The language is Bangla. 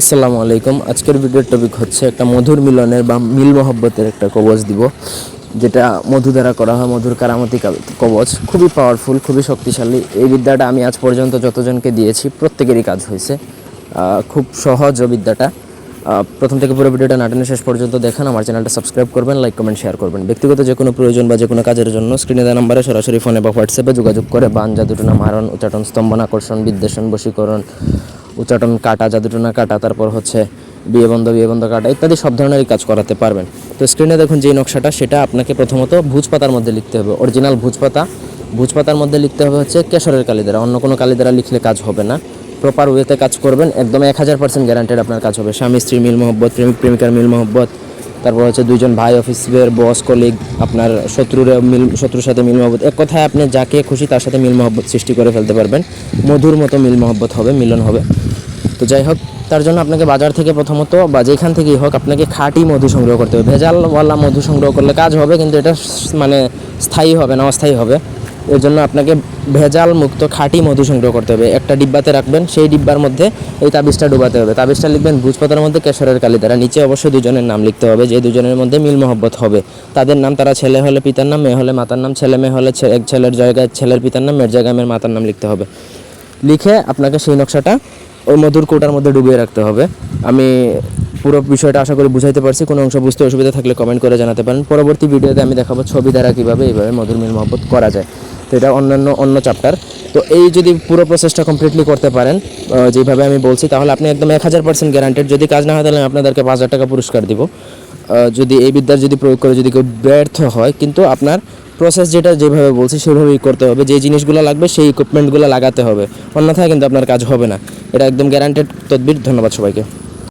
আসসালামু আলাইকুম। আজকের ভিডিওর টপিক হচ্ছে একটা মধুর মিলনের বা মিল মহব্বতের একটা কবচ দিব, যেটা মধু দ্বারা করা হয়, মধুর কারামতি কবচ। খুবই পাওয়ারফুল খুবই শক্তিশালী। এই বিদ্যাটা আমি আজ পর্যন্ত যতজনকে দিয়েছি, প্রত্যেকেরই কাজ হয়েছে। খুব সহজ বিদ্যাটা। প্রথম থেকে পুরো ভিডিওটা নাটনে শেষ পর্যন্ত দেখেন, আমার চ্যানেলটা সাবস্ক্রাইব করবেন লাইক কমেন্ট শেয়ার করবেন। ব্যক্তিগত যে কোনো প্রয়োজন বা যে কোনো কাজের জন্য স্ক্রিনে দেওয়া নাম্বারে সরাসরি ফোনে বা হোয়াটসঅ্যাপে যোগাযোগ করে বান জাদুটনা মারণ, উচ্চাটন স্তম্ভন আকর্ষণ বিদ্বেষণ, বশীকরণ উচ্চাটন কাটা, জাদুটনা কাটা, তারপর হচ্ছে বিয়ে বন্ধ বিয়ে বন্ধ কাটা ইত্যাদি সব ধরনেরই কাজ করাতে পারবেন। তো স্ক্রিনে দেখুন যে নকশাটা, সেটা আপনাকে প্রথমত ভুজ পাতার মধ্যে লিখতে হবে। অরিজিনাল ভুজ পাতা ভুজ পাতার মধ্যে লিখতে হবে হচ্ছে কেশরের কালি দ্বারা অন্য কোনো কালি দ্বারা লিখলে কাজ হবে না। প্রপার ওয়েতে কাজ করবেন, একদম এক হাজার পার্সেন্ট গ্যারান্টেড আপনার কাজ হবে। স্বামী, স্ত্রী, মিল মহব্বত, প্রেমিক, প্রেমিকার মিল মহব্বত। তারপর হচ্ছে দুইজন ভাই অফিসের বস কলিগ আপনার শত্রুর মিল, শত্রুর সাথে মিল মহব্বত। এক কথায় আপনি যাকে খুশি তার সাথে মিল মহব্বত সৃষ্টি করে ফেলতে পারবেন। মধুর মতো মিল মহব্বত হবে, মিলন হবে। তো যাই হোক, তার জন্য আপনাকে বাজার থেকে প্রথমত বা যেখান থেকেই হোক আপনাকে খাঁটি মধু সংগ্রহ করতে হবে। ভেজালওয়ালা মধু সংগ্রহ করলে কাজ হবে, কিন্তু এটা মানে স্থায়ী হবে না, অস্থায়ী হবে। এর জন্য আপনাকে ভেজাল মুক্ত খাঁটি মধু সংগ্রহ করতে হবে। একটা ডিব্বাতে রাখবেন, সেই ডিব্বার মধ্যে এই তাবিজটা ডুবাতে হবে। তাবিজটা লিখবেন ভুজপাতার মধ্যে কেশরের কালি দ্বারা। নিচে অবশ্যই দুজনের নাম লিখতে হবে, যে দুজনের মধ্যে মিল মহব্বত হবে। তাদের নাম, তারা ছেলে হলে পিতার নাম, মেয়ে হলে মাতার নাম, ছেলে মেয়ে হলে এক ছেলের জায়গায়, ছেলের পিতার নাম, মেয়ের জায়গায় মেয়ের মাতার নাম লিখতে হবে। লিখে আপনাকে সেই নকশাটা ওই মধুর কৌটার মধ্যে ডুবিয়ে রাখতে হবে। আমি পুরো বিষয়টা আশা করি বুঝাইতে পারছি। কোনো অংশ বুঝতে অসুবিধা থাকলে কমেন্ট করে জানাতে পারেন। পরবর্তী ভিডিওতে আমি দেখাবো ছবি দ্বারা কীভাবে এইভাবে মধুর মিল মহব্বত করা যায়। তো এটা অন্যান্য, অন্য চ্যাপ্টার তো এই যদি পুরো প্রসেসটা কমপ্লিটলি করতে পারেন যেভাবে আমি বলছি, তাহলে আপনি একদম এক হাজার পার্সেন্ট গ্যারান্টেড যদি কাজ না হয়, তাহলে আমি আপনাদেরকে পাঁচ হাজার টাকা পুরস্কার দিব। যদি এই বিদ্যার যদি প্রয়োগ করে যদি কেউ ব্যর্থ হয়, কিন্তু আপনার প্রসেস যেটা যেভাবে বলছি, সেভাবেই করতে হবে। যে জিনিসগুলো লাগবে, সেই ইকুইপমেন্টগুলো লাগাতে হবে। অন্যথায় কিন্তু আপনার কাজ হবে না। এটা একদম গ্যারান্টেড তদবির। ধন্যবাদ সবাইকে।